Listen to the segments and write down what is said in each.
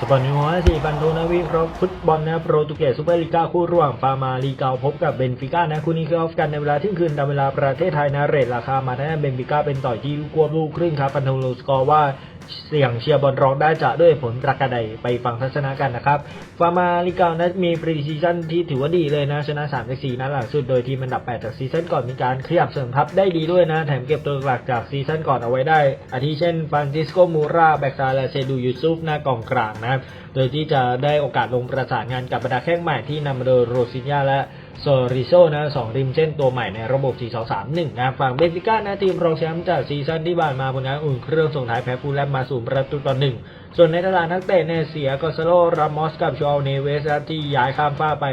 สปอนนิวฮสี่ปันโทนาวิเคราะห์ฟุตบอลนะโปรตุเกสซูเปอร์ลีกาคู่ระหว่างปามาลีเกาพบกับเบนฟิก้านะคู่นี้คือออฟกันในเวลาเที่ยงคืนตามเวลาประเทศไทยนะเรทราคามาทางเบนฟิก้าเป็นต่อยที่กวบลูกครึ่งครับปันโทโลสกอร์ว่า เสี่ยงเชียร์บอลรองได้จะด้วยผลประกาศใดไปฟังทัศนะกันนะครับฟาร์มาลีเกานะมีปรีซีซั่นที่ถือว่าดีเลยนะ ชนะ3จาก4นัดหลังสุดโดยทีมอันดับ 8 จากซีซั่นก่อนมีการขยับเสริมทัพได้ดีด้วยนะ แถมเก็บตัวหลักจากซีซั่นก่อนเอาไว้ได้ อาทิเช่นฟรานซิสโกมูราแบ็กซาและเซดูยูซุฟหน้ากองกลางนะครับโดยที่จะได้โอกาสลงประสานงานกับบรรดาแข้งใหม่ที่นำมาโดยโรซินยาและ โซริโซนะสองริมเส้นตัวใหม่ในระบบ 4-2-3-1 นะฝั่งเบนฟิก้านะทีมรองแชมป์จากซีซั่นที่ผ่านมาผลงานอุ่นเครื่องส่งท้ายแพ้ฟูลแลมมาสู่ประตูต่อหนึ่งส่วนในตลาดนักเตะเนี่ยเสียกอซาโลรามอสกับชอลเนเวสนะที่ย้ายข้ามฟ้าไป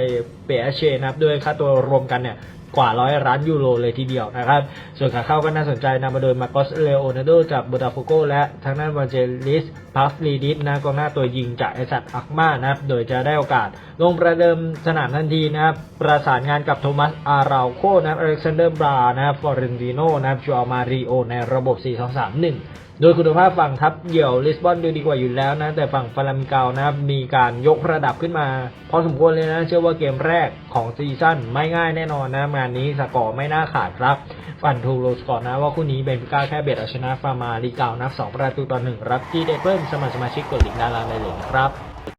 เปเชนะครับด้วยค่าตัวรวมกันเนี่ย กว่าร้อยล้านยูโรเลยทีเดียวนะครับ ส่วนขาเข้าก็น่าสนใจนำมาโดยมาโกสเลโอนาโดจากบูตาโฟโกและทางด้านวานเจลิสพัฟลีดิสนะกองหน้าตัวยิงจากไอซัตอักมานะครับ โดยจะได้โอกาส ลงประเดิมสนามทันทีนะครับ ประสานงานกับโทมัสอาราโคนะครับอเล็กซานเดอร์บรานะครับฟอร์เรนติโนนะครับจอมาริโอในระบบ 4-2-3-1โดยคุณภาพฝั่งทัพเดี่ยวลิสบอนดูดีกว่าอยู่แล้วนะ แต่ฝั่งฟาลามิเกานะครับมีการยกระดับขึ้นมา พอสมควรเลยนะ เชื่อว่าเกมแรกของซีซั่นไม่ง่ายแน่นอนนะงานนี้สกอร์ไม่น่าขาดครับฟันทูโรสกอร์นะว่าคู่นี้เบนฟิก้าแค่เบียดเอาชนะฟาร์มาลีกาวนับ 2 ประตูต่อหนึ่งรับที่เดเพิ่มสมัครสมาชิกกดลิงก์ด้านล่างได้เลยนะครับ